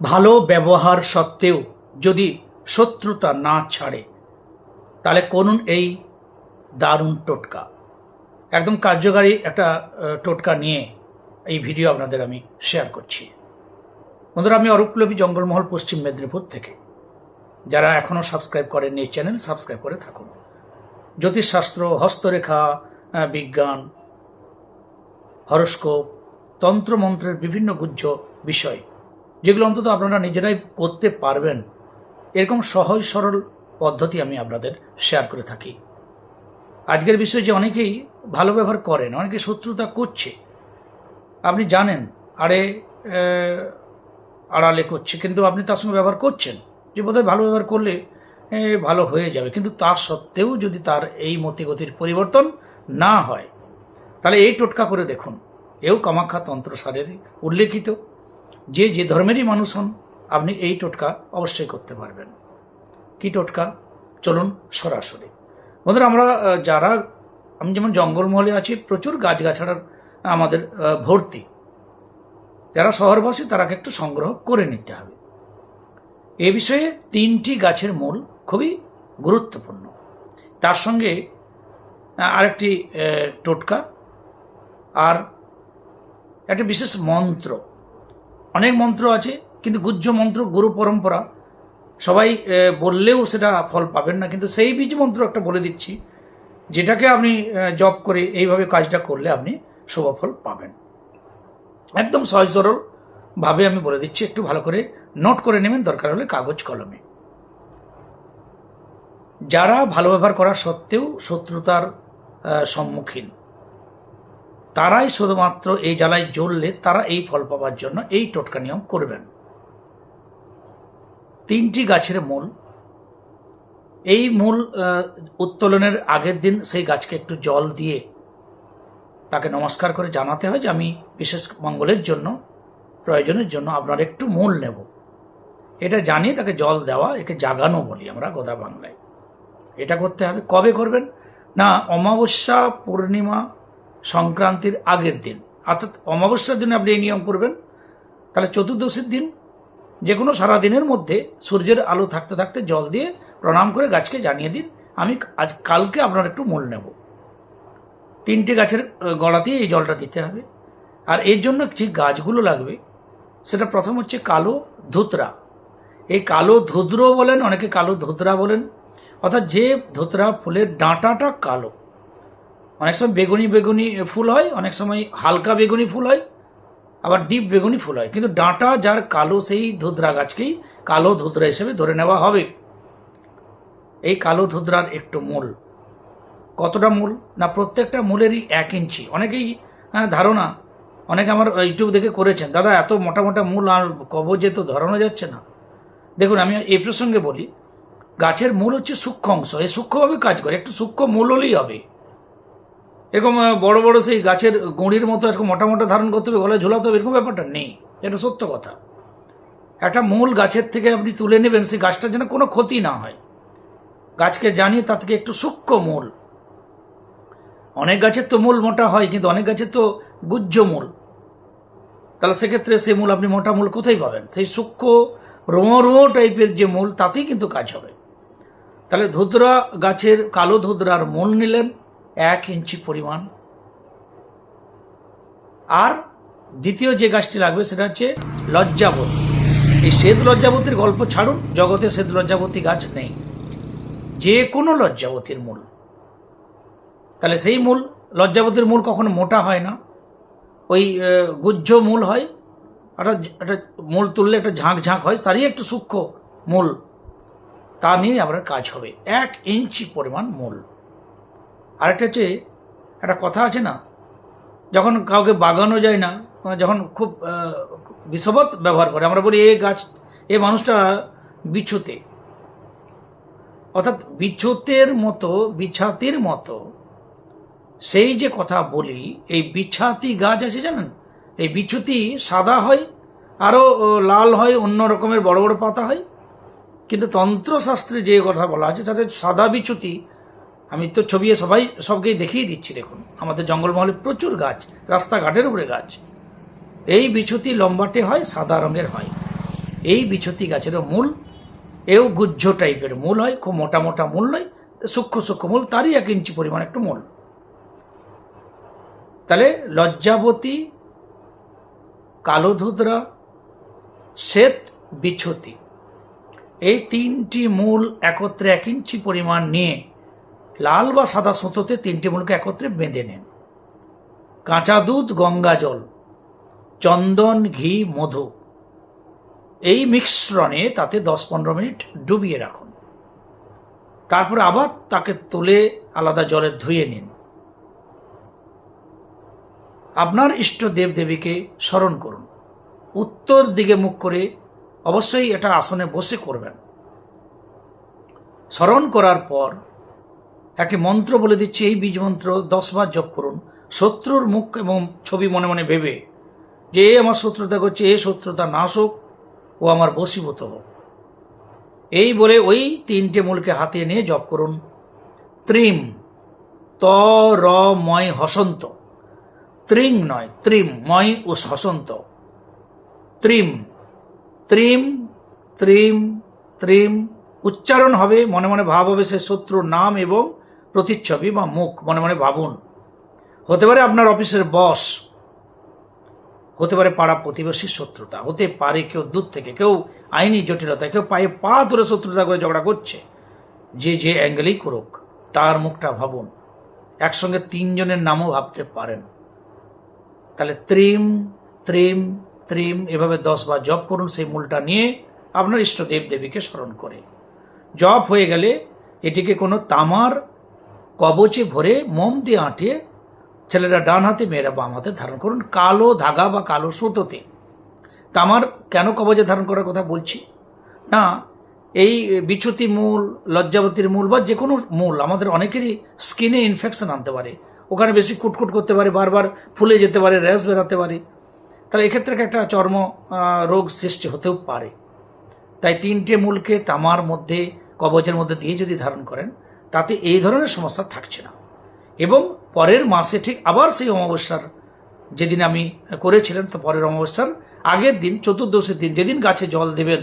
ভালো ব্যবহার সত্ত্বেও যদি শত্রুতা না ছাড়ে, তাহলে করুন এই দারুণ টোটকা। একদম কার্যকারী একটা টোটকা নিয়ে এই ভিডিও আপনাদের আমি শেয়ার করছি। বন্ধুরা, আমি অরূপলবী জঙ্গলমহল পশ্চিম মেদিনীপুর থেকে। যারা এখনও সাবস্ক্রাইব করেননি এই চ্যানেল সাবস্ক্রাইব করে থাকুন। জ্যোতিষশাস্ত্র, হস্তরেখা বিজ্ঞান, হরস্কোপ, তন্ত্রমন্ত্রের বিভিন্ন গুজ্জ বিষয় যেগুলো অন্তত আপনারা নিজেরাই করতে পারবেন। এরকম সহজ, সরল পদ্ধতি আমি আপনাদের শেয়ার করে থাকি। আজকের বিষয়ে যে অনেকেই ভালো ব্যবহার করেন, অনেকে শত্রুতা করছে। আপনি জানেন আরে আড়ালে করছে, কিন্তু আপনি তার সঙ্গে ব্যবহার করছেন। যে বোধহয় ভালো ব্যবহার করলে ভালো হয়ে যাবে। কিন্তু তা সত্ত্বেও যদি তার এই মতিগতির পরিবর্তন না হয়, তাহলে এই টোটকা করে দেখুন। এও কামাখ্যা তন্ত্রসারের উল্লেখিত। যে যে ধর্মেরই মানুষ হন, আপনি এই টোটকা অবশ্যই করতে পারবেন। কি টোটকা? চলুন সরাসরি। বন্ধুরা, আমরা যারা, আমি যেমন জঙ্গলমহলে আছি, প্রচুর গাছগাছাড়ার আমাদের ভর্তি। যারা শহরবাসী, তারাকে একটু সংগ্রহ করে নিতে হবে। এ বিষয়ে তিনটি গাছের মূল খুবই গুরুত্বপূর্ণ। তার সঙ্গে আরেকটি টোটকা, আর একটা বিশেষ মন্ত্র। অনেক মন্ত্র আছে, কিন্তু গুজ্জ মন্ত্র, গুরু পরম্পরা, সবাই বললেও সেটা ফল পাবেন না। কিন্তু সেই বীজ মন্ত্র একটা বলে দিচ্ছি, যেটাকে আপনি জপ করে এইভাবে কাজটা করলে আপনি শুভফল পাবেন। একদম সহজ সরলভাবে আমি বলে দিচ্ছি, একটু ভালো করে নোট করে নেবেন, দরকার হলে কাগজ কলমে। যারা ভালো ব্যবহার করা সত্ত্বেও শত্রুতার সম্মুখীন তারাই শুধুমাত্র এই জ্বালায় জ্বললে তারা এই ফল পাওয়ার জন্য এই টোটকা নিয়ম করবেন। তিনটি গাছের মূল। এই মূল উত্তোলনের আগের দিন সেই গাছকে একটু জল দিয়ে তাকে নমস্কার করে জানাতে হয় যে, আমি বিশেষ মঙ্গলের জন্য, প্রয়োজনের জন্য আপনার একটু মূল নেব। এটা জানিয়ে তাকে জল দেওয়া, একে জাগানো বলি আমরা গোদা বাংলায়। এটা করতে হবে। কবে করবেন? না, অমাবস্যা, পূর্ণিমা সংক্রান্তির আগের দিন। অর্থাৎ অমাবস্যার দিনে আপনি এই নিয়ম করবেন। তাহলে চতুর্দশীর দিন যে কোনো সারাদিনের মধ্যে সূর্যের আলো থাকতে থাকতে জল দিয়ে প্রণাম করে গাছকে জানিয়ে দিন, আমি আজ কালকে আপনার একটু মূল নেব। তিনটে গাছের গোড়াতেই এই জলটা দিতে হবে। আর এর জন্য যে গাছগুলো লাগবে, সেটা প্রথম হচ্ছে কালো ধুতরা। এই কালো ধুদ্র বলেন, অনেকে কালো ধুতরা বলেন। অর্থাৎ যে ধুতরা ফুলের ডাঁটাটা কালো অনেক সময় বেগুনি বেগুনি ফুল হয় অনেক সময় হালকা বেগুনি ফুল হয় আবার ডিপ বেগুনি ফুল হয়। কিন্তু ডাঁটা যার কালো সেই ধুতরা গাছকেই কালো ধুতরা হিসেবে ধরে নেওয়া হবে। এই কালো ধুতরার একটু মূল। কতটা মূল? না প্রত্যেকটা মূলেরই এক ইঞ্চি। অনেকেই হ্যাঁ, ধারণা অনেকে আমার ইউটিউব দেখে করেছেন দাদা এত মোটা মোটা মূল আর কবজে তো ধরানো যাচ্ছে না। দেখুন আমি এই প্রসঙ্গে বলি গাছের মূল হচ্ছে সূক্ষ্ম অংশ। এই সূক্ষ্মভাবে কাজ করে একটু সূক্ষ্ম মূল হলেই হবে। এরকম বড় বড় সেই গাছের গুঁড়ির মতো এরকম মোটা মোটা ধারণ করতে হবে, গলায় ঝোলাতে হবে, এরকম ব্যাপারটা নেই। এটা সত্য কথা। একটা মূল গাছের থেকে আপনি তুলে নেবেন, সেই গাছটার যেন কোনো ক্ষতি না হয়। গাছকে জানিয়ে তা থেকে একটু সূক্ষ্ম মূল। অনেক গাছের তো মূল মোটা হয়, কিন্তু অনেক গাছের তো গুজ্জ মূল। তাহলে সেক্ষেত্রে সেই মূল আপনি মোটা মূল কোথায় পাবেন? সেই সূক্ষ্ম রোঁ রোঁ টাইপের যে মূল, তাতেই কিন্তু কাজ হবে। তাহলে ধুতরা গাছের, কালো ধুতরার মূল নিলেন এক ইঞ্চি পরিমাণ। আর দ্বিতীয় যে গাছটি লাগবে সেটা হচ্ছে লজ্জাবতী। এই শ্বেত লজ্জাবতীর গল্প ছাড়ুন, জগতে শ্বেত লজ্জাবতী গাছ নেই। যে কোনো লজ্জাবতীর মূল। তাহলে সেই মূল, লজ্জাবতীর মূল কখনো মোটা হয় না। ওই গুজ্জ মূল হয়। একটা একটা মূল তুললে একটা ঝাঁক ঝাঁক হয়, তারই একটু সূক্ষ্ম মূল। তা নিয়ে আপনার কাজ হবে। এক ইঞ্চি পরিমাণ মূল। আরেকটা হচ্ছে একটা কথা আছে না যখন কাউকে বাগানো যায় না যখন খুব আহ, বিষবৎ ব্যবহার করে আমরা বলি এ গাছ এ মানুষটা বিছুতে। অর্থাৎ বিছুতের মতো বিছাতির মতো সেই যে কথা বলি এই বিছাতি গাছ আছে জানেন? এই বিছুতি সাদা হয় আরও লাল হয় অন্য রকমের বড় বড় পাতা হয়। কিন্তু তন্ত্রশাস্ত্রে যে কথা বলা আছে তাদের সাদা বিচ্যুতি আমি তো ছবি সবাই, সবকেই দেখিয়ে দিচ্ছি, দেখুন। আমাদের জঙ্গলমহলে প্রচুর গাছ, রাস্তাঘাটের উপরে গাছ। এই বিচ্যুতি লম্বাটে হয়, সাদা রঙের হয়। এই বিছতি গাছেরও মূল, এও গুজ্জ টাইপের মূল হয়, খুব মোটা মোটা মূল নয়, সূক্ষ্ম সূক্ষ্ম মূল, তারই এক ইঞ্চি পরিমাণ একটু মূল। তাহলে লজ্জাবতী, কালোধুদ্রা, শ্বেত বিছতি। এই তিনটি মূল একত্রে এক ইঞ্চি পরিমাণ নিয়ে লাল বা সাদা সুতোতে তিনটি মূলকে একত্রে বেঁধে নেন। কাঁচা দুধ, গঙ্গা জল, চন্দন, ঘি, মধু। এই মিশ্রণে তাতে দশ পনেরো মিনিট ডুবিয়ে রাখুন। তারপরে আবার তাকে তুলে আলাদা জলে ধুয়ে নিন। আপনার ইষ্ট দেব দেবীকে স্মরণ করুন। উত্তর দিকে মুখ করে অবশ্যই এটা আসনে বসে করবেন। স্মরণ করার পর একটি মন্ত্র বলে দিচ্ছে, এই বীজ মন্ত্র দশবার জপ করুন। শত্রুর মুখ এবং ছবি মনে মনে ভেবে, যে এ আমার শত্রুতা করছে, এ শত্রুতা নাশ হোক, ও আমার বশীভূত হোক। এই বলে ওই তিনটে মূলকে হাতে নিয়ে জপ করুন। ত্রিম, ত, র, ময়, হসন্ত। ত্রিং নয়, ত্রিম, ময় ও হসন্ত। ত্রিম ত্রিম ত্রিম ত্রিম, উচ্চারণ হবে, মনে মনে ভাব হবে সে শত্রুর নাম এবং প্রতিচ্ছবি বা মুখ, মনে মনে ভাবুন। হতে পারে আপনার অফিসের বস, হতে পারে পাড়া প্রতিবেশীর শত্রুতা, হতে পারে কেউ দূর থেকে, কেউ আইনি জটিলতা কেউ পায়ে পা ধরে শত্রুতা করে ঝগড়া করছে। যে যে অ্যাঙ্গেলেই করুক, তার মুখটা ভাবুন। একসঙ্গে তিনজনের নামও ভাবতে পারেন। তাহলে ত্রিম ত্রিম ত্রিম, এভাবে দশ বার জপ করুন, সেই মূলটা নিয়ে আপনার ইষ্ট দেব দেবীকে স্মরণ করে। জপ হয়ে গেলে এটিকে কোনো তামার কবচে ভরে মোম দিয়ে আঁটিয়ে ছেলেরা ডান হাতে, মেয়েরা বাম হাতে ধারণ করুন, কালো ধাগা বা কালো সুতোতে। তামার কেন কবচে ধারণ করার কথা বলছি? না, এই বিচ্যুতি মূল, লজ্জাবতীর মূল বা যে কোনো মূল, আমাদের অনেকেরই স্কিনে ইনফেকশন আনতে পারে। ওখানে বেশি কুটকুট করতে পারে, বারবার ফুলে যেতে পারে, র্যাশ বেরাতে পারে। তাহলে এক্ষেত্রে একটা চর্ম রোগ সৃষ্টি হতেও পারে। তাই তিনটে মূলকে তামার মধ্যে, কবচের মধ্যে দিয়ে যদি ধারণ করেন তাতে এই ধরনের সমস্যা থাকছে না। এবং পরের মাসে ঠিক আবার সেই অমাবস্যার যেদিন আমি করেছিলাম তো পরের অমাবস্যার আগের দিন চতুর্দশীর দিন, যেদিন গাছে জল দেবেন,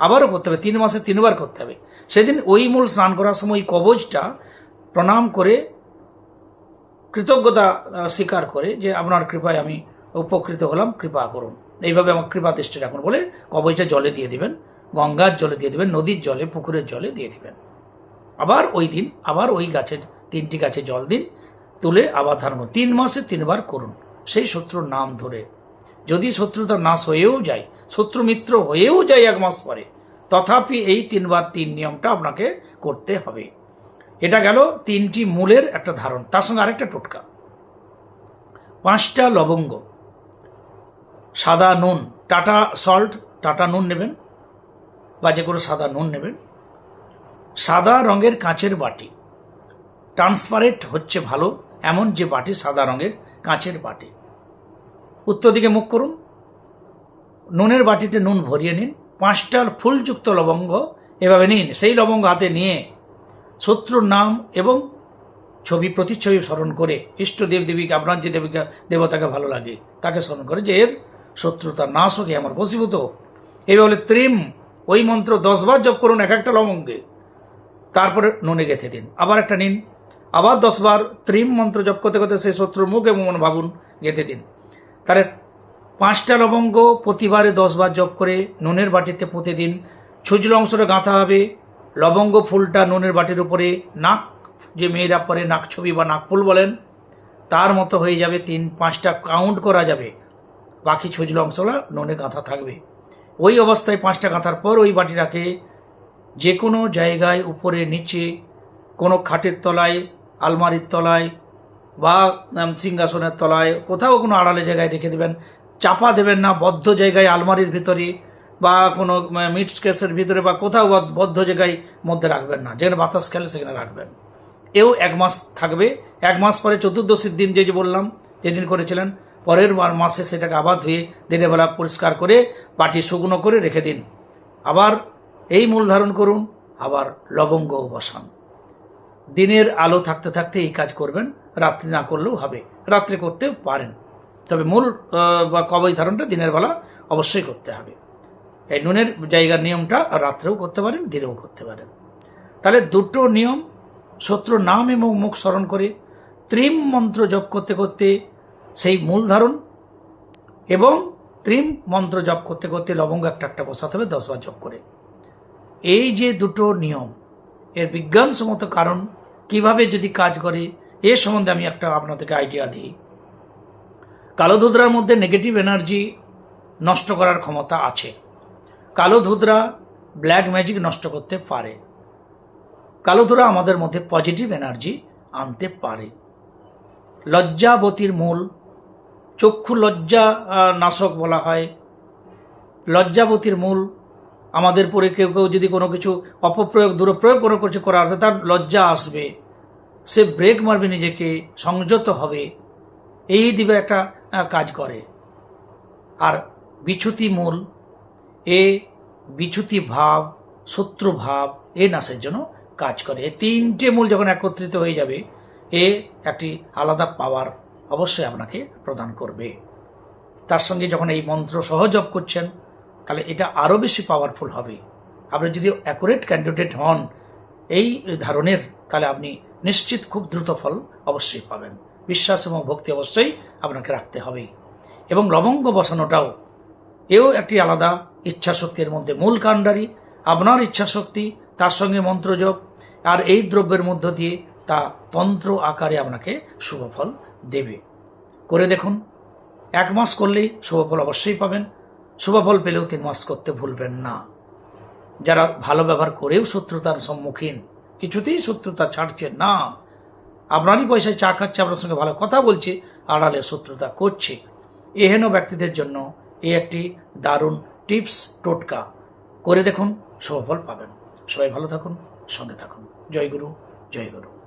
আবারও করতে হবে, তিন মাসে তিনবার করতে হবে। সেদিন ওই মূল স্নান করার সময় ওই প্রণাম করে কৃতজ্ঞতা স্বীকার করে যে আপনার কৃপায় আমি উপকৃত হলাম, কৃপা করুন। এইভাবে আমার কৃপা দৃষ্টি রাখুন বলে কবচটা জলে দিয়ে দিবেন, গঙ্গার জলে দিয়ে দিবেন, নদীর জলে, পুকুরের জলে দিয়ে দিবেন। আবার ওই দিন, আবার ওই গাছের তিনটি গাছে জল দিন, তুলে আবার ধারণ। তিন মাসে তিনবার করুন। সেই শত্রুর নাম ধরে। যদি শত্রুতা নাশ হয়েও যায়, শত্রু মিত্র হয়েও যায় এক মাস পরে, তথাপি এই তিনবার তিন নিয়মটা আপনাকে করতে হবে। এটা গেল তিনটি মূলের একটা ধারণ। তার সঙ্গে আরেকটা টোটকা। পাঁচটা লবঙ্গ। সাদা নুন। টাটা সল্ট, টাটা নুন নেবেন। বা যে কোনো সাদা নুন নেবেন। সাদা রঙের কাঁচের বাটি। ট্রান্সপারেন্ট হচ্ছে ভালো, এমন যে বাটি সাদা রঙের কাঁচের বাটি। উত্তর দিকে মুখ করুন। নুনের বাটিতে নুন ভরিয়ে নিন। পাঁচটার ফুলযুক্ত লবঙ্গ এভাবে নিন। সেই লবঙ্গ হাতে নিয়ে শত্রুর নাম এবং ছবি প্রতিচ্ছবি স্মরণ করে ইষ্ট দেব দেবীকে আপনার যে দেবীকে, দেবতাকে ভালো লাগে, তাকে স্মরণ করে যে এর শত্রুতা নাশ হোক আমার বসীভূত এইভাবে বলে ত্রিম, ওই মন্ত্র দশবার জপ করুন এক একটা লবঙ্গে। তারপরে নুনে গেঁথে দিন। আবার একটা নিন। আবার দশবার ত্রিম মন্ত্র জপ করতে করতে সেই শত্রুর মুখ এবং মন ভাবুন, গেঁথে দিন। তাহলে পাঁচটা লবঙ্গ প্রতিবারে দশবার জপ করে নুনের বাটিতে পুঁতে দিন। ছুজলো অংশটা গাঁথা হবে। লবঙ্গ ফুলটা নুনের বাটির উপরে নাক, যে মেয়েরা পরে নাক ছবি বা নাক ফুল বলেন, তার মতো হয়ে যাবে তিন, পাঁচটা কাউন্ট করা যাবে। বাকি ছুজলো অংশটা নুনে গাঁথা থাকবে। ওই অবস্থায় পাঁচটা গাঁথার পর ওই বাটিটাকে যে কোনো জায়গায় উপরে নিচে, কোনো খাটের তলায়, আলমারির তলায় বা সিংহাসনের তলায়, কোথাও কোনো আড়ালে জায়গায় রেখে দেবেন। চাপা দেবেন না, বদ্ধ জায়গায় আলমারির ভিতরে বা কোনো মিট স্কেসের ভিতরে বা কোথাও বদ্ধ- জায়গায় মধ্যে রাখবেন না। যেখানে বাতাস খেলে সেখানে রাখবেন। এও এক মাস থাকবে। এক মাস পরে চতুর্দশীর দিন যে যে বললাম, যেদিন করেছিলেন, পরের মাসে সেটাকে আবার ধুয়ে দিনের বেলা পরিষ্কার করে পাটি শুকনো করে রেখে দিন। আবার এই মূল ধারণ করুন, আবার লবঙ্গ বসান। দিনের আলো থাকতে থাকতে এই কাজ করবেন, রাত্রি না করলেও হবে, রাত্রে করতে পারেন। তবে মূল বা কবই ধারণটা দিনের বেলা অবশ্যই করতে হবে। এই নুনের জায়গার নিয়মটা রাত্রেও করতে পারেন, দিনেও করতে পারেন। তাহলে দুটো নিয়ম, শত্রু নাম এবং মুখ স্মরণ করে ত্রিম মন্ত্র জপ করতে করতে সেই মূল ধারণ এবং ত্রিম মন্ত্র জপ করতে করতে লবঙ্গ একটা একটা বসাতে হবে দশবার জপ করে। এই যে দুটো নিয়ম, এর বিজ্ঞানসম্মত কারণ কীভাবে যদি কাজ করে, এ সম্বন্ধে আমি একটা আপনাদেরকে আইডিয়া দিই। কালো ধুদ্রার মধ্যে নেগেটিভ এনার্জি নষ্ট করার ক্ষমতা আছে। কালো ধুদ্রা ব্ল্যাক ম্যাজিক নষ্ট করতে পারে। কালো ধুরা আমাদের মধ্যে পজিটিভ এনার্জি আনতে পারে। লজ্জাবতীর মূল, চক্ষু লজ্জা নাশক বলা হয়। লজ্জাবতীর মূল আমাদের পরে কেউ কেউ যদি কোনো কিছু অপপ্রয়োগ, দুরপ্রয়োগ কোনো কিছু করা আছে, তার লজ্জা আসবে। সে ব্রেক মারবে নিজেকে, সংযত হবে। এই দিবে একটা কাজ করে। আর বিচ্যুতি মূল, এ বিচ্যুতি ভাব, শত্রু ভাব, এ নাশের জন্য কাজ করে। এই তিনটে মূল যখন একত্রিত হয়ে যাবে, এ একটি আলাদা পাওয়ার অবশ্যই আপনাকে প্রদান করবে। তার সঙ্গে যখন এই মন্ত্র সহযোগ করছেন তাহলে এটা আরও বেশি পাওয়ারফুল হবে। আপনি যদি অ্যাকুরেট ক্যান্ডিডেট হন, এই ধারণের তাহলে আপনি নিশ্চিত খুব দ্রুত ফল অবশ্যই পাবেন। বিশ্বাস এবং ভক্তি অবশ্যই আপনাকে রাখতে হবে। এবং লবঙ্গ বসানোটাও, এও একটি আলাদা ইচ্ছা শক্তির মধ্যে মূল কাণ্ডারি। আপনার ইচ্ছা শক্তি তার সঙ্গে মন্ত্রযোগ আর এই দ্রব্যের মধ্য দিয়ে তা তন্ত্র আকারে আপনাকে শুভফল দেবে। করে দেখুন, এক মাস করলেই শুভফল অবশ্যই পাবেন। শুভফল পেলেও তিন মাস করতে ভুলবেন না। যারা ভালো ব্যবহার করেও শত্রুতার সম্মুখীন, কিছুতেই শত্রুতা ছাড়ছে না। আপনারই পয়সায় চা খাচ্ছে আপনার সঙ্গে ভালো কথা বলছে, আড়ালে শত্রুতা করছে। এহেন ব্যক্তিদের জন্য এ একটি দারুণ টিপস টোটকা। করে দেখুন, শুভফল পাবেন। সবাই ভালো থাকুন, সঙ্গে থাকুন। জয় গুরু জয় গুরু।